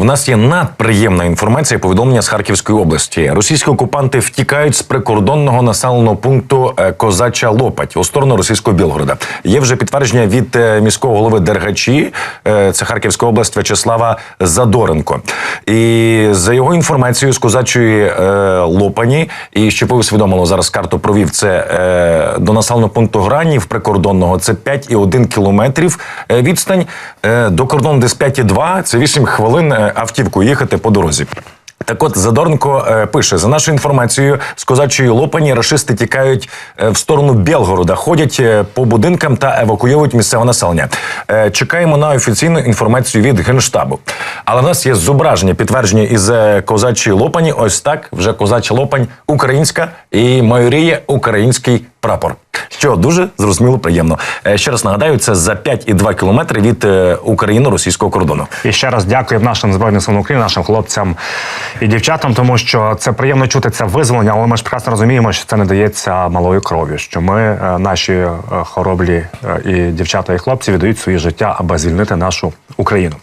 У нас є надприємна інформація. Повідомлення з Харківської області. Російські окупанти втікають з прикордонного населеного пункту е, Козача Лопать у сторону російського Білгорода. Є вже підтвердження від е, міського голови Дергачі, е, це Харківська область В'ячеслава Задоренко. І за його інформацією з козачої Лопані, і щоб ви усвідомили, зараз карту провів це до населеного пункту Гранів прикордонного. Це 5,1 кілометрів відстань до кордону десь 5,2, Це 8 хвилин автівку їхати по дорозі. Так от Задорнко е, пише за нашою інформацією, з козачої Лопані рашисти тікають е, в сторону Білгорода, ходять е, по будинкам та евакуюють місцеве населення. Е, чекаємо на офіційну інформацію від генштабу. Але в нас є зображення, підтвердження із е, козачої Лопані. Ось так вже козача Лопань українська і майоріє український прапор. Що дуже зрозуміло приємно. Е, ще раз нагадаю, це за 5,2 кілометри від е, україно-російського кордону. І ще раз дякую нашим збройним силам України, нашим хлопцям і дівчатам, тому що це приємно чути це визволення, але ми ж прекрасно розуміємо, що це не дається малою кров'ю. Що ми, е, наші хороблі і дівчата, і хлопці віддають свої життя, аби звільнити нашу Україну.